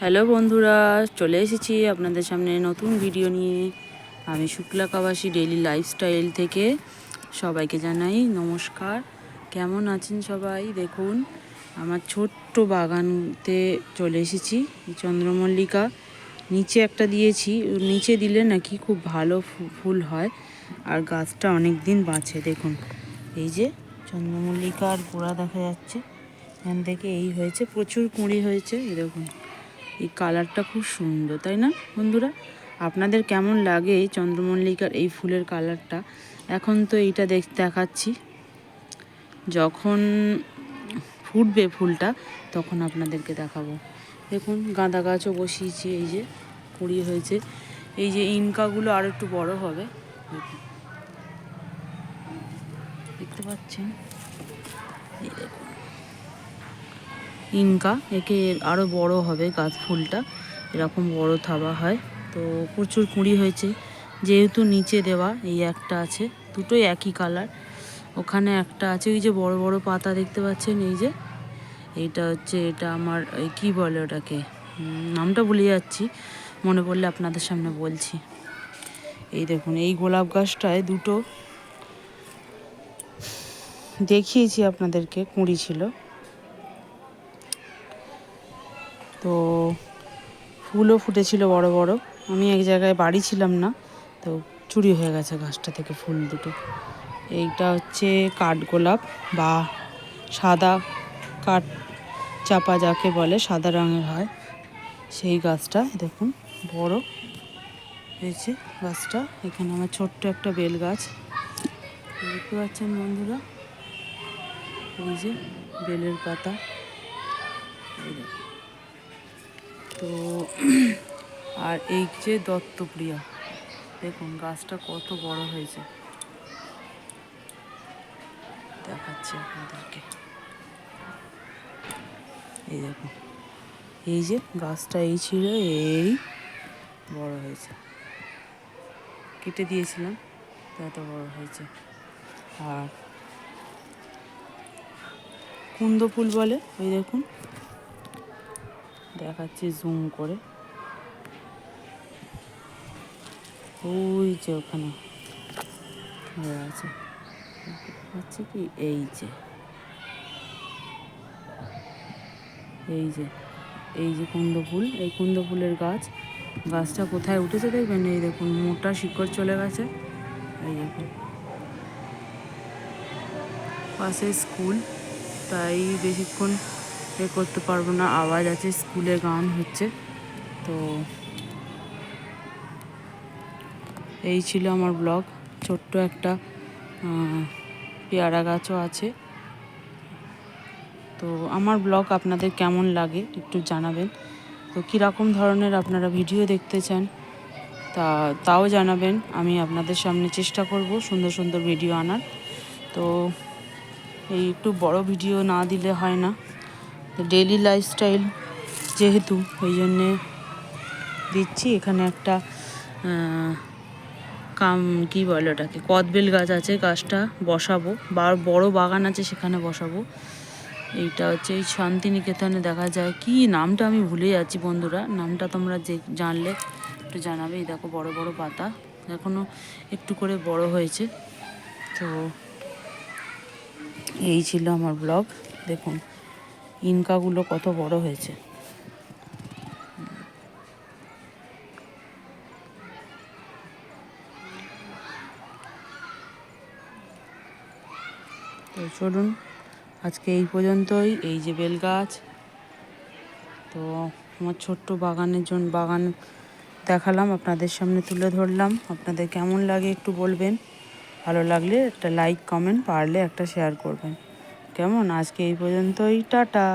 Hello বন্ধুরা, চলে এসেছি আপনাদের সামনে নতুন ভিডিও নিয়ে। আমি শুক্লা কাবাসী ডেইলি লাইফস্টাইল থেকে। সবাইকে জানাই নমস্কার। কেমন আছেন সবাই? দেখুন, আমার ছোট্ট বাগানতে চলে এসেছি, চন্দ্রমল্লিকা। নিচে একটা দিয়েছি, নিচে দিলে নাকি খুব ভালো ফুল হয়। আর গাছটা অনেক দিন বাঁচে, দেখুন। এই যে চন্দ্রমল্লিকার গোড়া দেখা যাচ্ছে। এখান থেকে এই হয়েছে, প্রচুর কুঁড়ি হয়েছে দেখুন। এই কালারটা খুব সুন্দর, তাই না বন্ধুরা? আপনাদের কেমন লাগে চন্দ্রমল্লিকার এই ফুলের কালারটা? এখন তো এইটা দেখ, দেখাচ্ছি। যখন ফুটবে ফুলটা, তখন আপনাদেরকে দেখাবো। দেখুন, গাঁদা গাছও বসিয়েছি, এই যে কুড়ি হয়েছে। এই যে ইনকাগুলো আর একটু বড় হবে। দেখতে পাচ্ছেন? এই দেখুন। ইনকা, একে আরও বড় হবে গাছ ফুলটা। এরকম বড় থাবা হয়। তো প্রচুর কুঁড়ি হয়েছে। যেহেতু নিচে দেওয়া, এই একটা আছে, দুটোই একই কালার ওখানে একটা আছে, ওই যে বড় বড় পাতা দেখতে পাচ্ছেন, এই যে। এইটা হচ্ছে, এটা আমার কী বলে ওটাকে? নামটা ভুলে যাচ্ছি। মনে পড়লে আপনাদের সামনে বলছি। এই দেখুন, এই গোলাপ গাছটায় দুটো, দেখিয়েছি আপনাদেরকে, কুঁড়ি ছিল। তো ফুলও ফুটেছিল বড় বড়। আমি এক জায়গায় বাড়ি ছিলাম না, তো চুরি হয়ে গেছে গাছটা থেকে ফুল দুটো। এইটা হচ্ছে কাঠগোলাপ বা সাদা কাঠ চাপা যাকে বলে, সাদা রঙের হয়। সেই গাছটা, দেখুন, বড় হয়েছে গাছটা। এখানে আমার ছোট্ট একটা বেল গাছ। দেখতে পাচ্ছেন বন্ধুরা? এই যে বেলের পাতা। তো, আর এই যে দত্তপ্রিয়া, দেখুন গাছটা কত বড় হয়েছে। দেখাচ্ছি আপনাদেরকে। এই দেখুন, এই যে গাছটা এই ছিল, এই বড় হয়েছে। কেটে দিয়েছিলাম এত বড় হয়েছে। আর কুন্দ ফুল বলে, ওই দেখুন দেখাচ্ছি জুম করে। ওই যে ওখানে আছে। হচ্ছে কি? এই যে। এই যে। এই যে কুন্দ ফুল এই কুন্দ ফুলের গাছ। গাছটা কোথায় উঠেছে দেখবেন? এই দেখুন, মোটা শিকড় চলে গেছে। এই দেখুন। পাশে স্কুল, তাই বেশিক্ষণ এ করতে পারব না। আওয়াজ আছে, স্কুলে গান হচ্ছে। তো এই ছিল আমার ব্লগ। ছোট্ট একটা পেয়ারা গাছও আছে। তো আমার ব্লগ আপনাদের কেমন লাগে একটু জানাবেন। তো কীরকম ধরনের আপনারা ভিডিও দেখতে চান, তা, তাও জানাবেন। আমি আপনাদের সামনে চেষ্টা করব সুন্দর সুন্দর ভিডিও আনার। তো এই একটু বড় ভিডিও না দিলে হয় না। ডেলি লাইফস্টাইল যেহেতু ওই জন্যে দিচ্ছি। এখানে একটা কাম, কি বলে ওটাকে, কদবেল গাছ আছে, গাছটা বসাবো। বা বড় বাগান আছে, সেখানে বসাবো। এইটা হচ্ছে এই শান্তিনিকেতনে দেখা যায়। কি নামটা আমি ভুলে যাচ্ছি বন্ধুরা, নামটা তোমরা যে জানলে একটু জানাবে। এই দেখো, বড় বড় পাতা এখনও একটু করে বড় হয়েছে। তো এই ছিল আমার ব্লগ, দেখুন। ইনকাগুলো কত বড় হয়েছে। তো চলুন, আজকে এই পর্যন্তই। এই যে বেল গাছ তো আমার ছোট্ট বাগানের জন্য বাগান দেখালাম, আপনাদের সামনে তুলে ধরলাম। আপনাদের কেমন লাগে একটু বলবেন। ভালো লাগলে একটা লাইক কমেন্ট পারলে একটা শেয়ার করবেন। কেমন? আজকে এই পর্যন্তই টাটা।